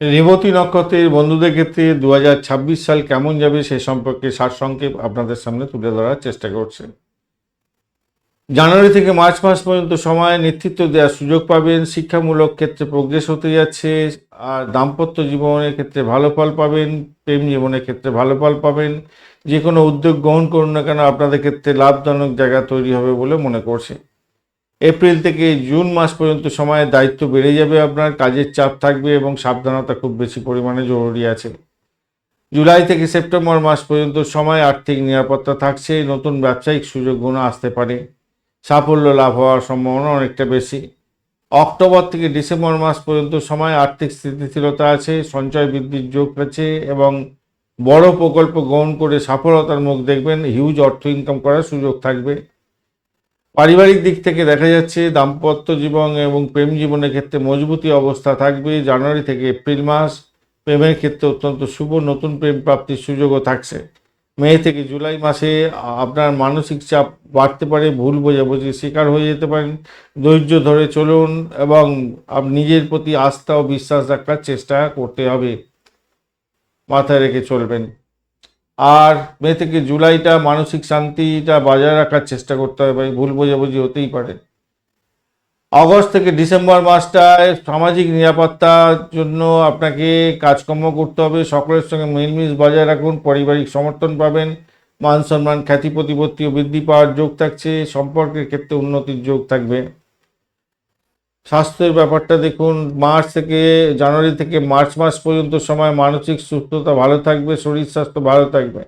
রেবতী নক্ষত্রের বন্ধুদের ক্ষেত্রে দু হাজার ছাব্বিশ সাল কেমন যাবে সে সম্পর্কে সারসংক্ষেপ আপনাদের সামনে তুলে ধরার চেষ্টা করছে। জানুয়ারি থেকে মার্চ মাস পর্যন্ত সময় নেতৃত্ব দেওয়ার সুযোগ পাবেন, শিক্ষামূলক ক্ষেত্রে প্রোগ্রেস হতে যাচ্ছে, আর দাম্পত্য জীবনের ক্ষেত্রে ভালো ফল পাবেন, প্রেম জীবনের ক্ষেত্রে ভালো ফল পাবেন, যে কোনো উদ্যোগ গ্রহণ করুন না কেন আপনাদের ক্ষেত্রে লাভজনক জায়গা তৈরি হবে বলে মনে করছে। এপ্রিল থেকে জুন মাস পর্যন্ত সময়ে দায়িত্ব বেড়ে যাবে আপনার, কাজের চাপ থাকবে এবং সাবধানতা খুব বেশি পরিমাণে জরুরি আছে। জুলাই থেকে সেপ্টেম্বর মাস পর্যন্ত সময় আর্থিক নিরাপত্তা থাকছে, নতুন ব্যবসায়িক সুযোগগুলো আসতে পারে। সাফল্য লাভ হওয়ার সম্ভাবনা অনেকটা বেশি। অক্টোবর থেকে ডিসেম্বর মাস পর্যন্ত সময় আর্থিক স্থিতিশীলতা আছে, সঞ্চয় বৃদ্ধির যোগ আছে এবং বড় প্রকল্প গ্রহণ করে সফলতার মুখ দেখবেন হিউজ অর্থ ইনকাম করার সুযোগ থাকবে। পারিবারিক দিক থেকে দেখা যাচ্ছে দাম্পত্য জীবন এবং প্রেম জীবনের ক্ষেত্রে মজবুতি অবস্থা থাকবে। জানুয়ারি থেকে এপ্রিল মাস প্রেমের ক্ষেত্রে অত্যন্ত শুভ নতুন প্রেম প্রাপ্তির সুযোগও থাকছে। মে থেকে জুলাই মাসে আপনার মানসিক চাপ বাড়তে পারে, ভুল বোঝাবুঝির শিকার হয়ে যেতে পারেন। ধৈর্য ধরে চলুন এবং নিজের প্রতি আস্থা ও বিশ্বাস রাখার চেষ্টা করতে হবে। মাথায় রেখে চলবেন। আর মে থেকে জুলাইটা মানসিক শান্তিটা বজায় রাখার চেষ্টা করতে হবে ভাই ভুল বোঝাবুঝি হতেই পারে। অগস্ট থেকে ডিসেম্বর মাসটায় সামাজিক নিরাপত্তার জন্য আপনাকে কাজকর্ম করতে হবে, সকলের সঙ্গে মিলমিশ বজায় রাখুন, পারিবারিক সমর্থন পাবেন, মান সম্মান, খ্যাতি প্রতিপত্তি ও বৃদ্ধি পাওয়ার যোগ থাকছে, সম্পর্কের ক্ষেত্রে উন্নতির যোগ থাকবে। স্বাস্থ্যের ব্যাপারটা দেখুন, মার্চ থেকে জানুয়ারি থেকে মার্চ মাস পর্যন্ত সময় মানসিক সুস্থতা ভালো থাকবে, শরীর স্বাস্থ্য ভালো থাকবে।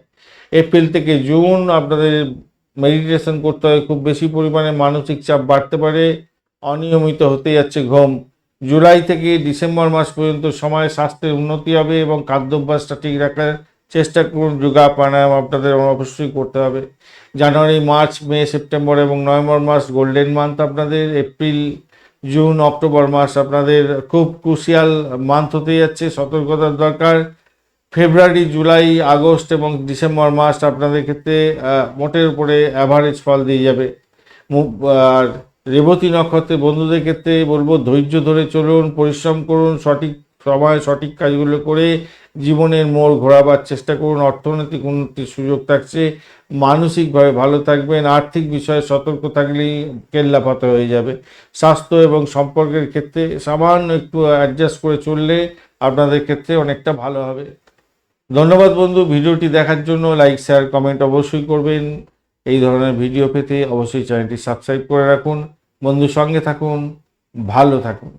এপ্রিল থেকে জুন আপনাদের মেডিটেশন করতে হয়, খুব বেশি পরিমাণে মানসিক চাপ বাড়তে পারে, অনিয়মিত হতে যাচ্ছে ঘুম। জুলাই থেকে ডিসেম্বর মাস পর্যন্ত সময় স্বাস্থ্যের উন্নতি হবে এবং খাদ্যাভ্যাসটা ঠিক রাখার চেষ্টা করুন, যোগা প্রাণায়াম আপনাদের অবশ্যই করতে হবে। জানুয়ারি, মার্চ, মে, সেপ্টেম্বর এবং নভেম্বর মাস গোল্ডেন মান্থ আপনাদের, এপ্রিল জুন, অক্টোবর মাস আপনাদের খুব ক্রুশিয়াল মান্থ হতে যাচ্ছে, সতর্কতার দরকার। ফেব্রুয়ারি, জুলাই, আগস্ট এবং ডিসেম্বর মাস আপনাদের ক্ষেত্রে মোটের উপরে অ্যাভারেজ ফল দিয়ে যাবে। আর রেবতী নক্ষত্রে বন্ধুদের ক্ষেত্রে বলব ধৈর্য ধরে চলুন, পরিশ্রম করুন, সঠিক সময় সঠিক কাজগুলো করে জীবনের মোড় ঘোরাবার চেষ্টা করুন, অর্থনৈতিক উন্নতির সুযোগ থাকছে, মানসিকভাবে ভালো থাকবেন, আর্থিক বিষয়ে সতর্ক থাকলেই কেল্লাপাতা হয়ে যাবে। স্বাস্থ্য এবং সম্পর্কের ক্ষেত্রে সামান্য একটু অ্যাডজাস্ট করে চললে আপনাদের ক্ষেত্রে অনেকটা ভালো হবে। ধন্যবাদ বন্ধু, ভিডিওটি দেখার জন্য লাইক শেয়ার কমেন্ট অবশ্যই করবেন। এই ধরনের ভিডিও পেতে অবশ্যই চ্যানেলটি সাবস্ক্রাইব করে রাখুন। বন্ধুর সঙ্গে থাকুন, ভালো থাকুন।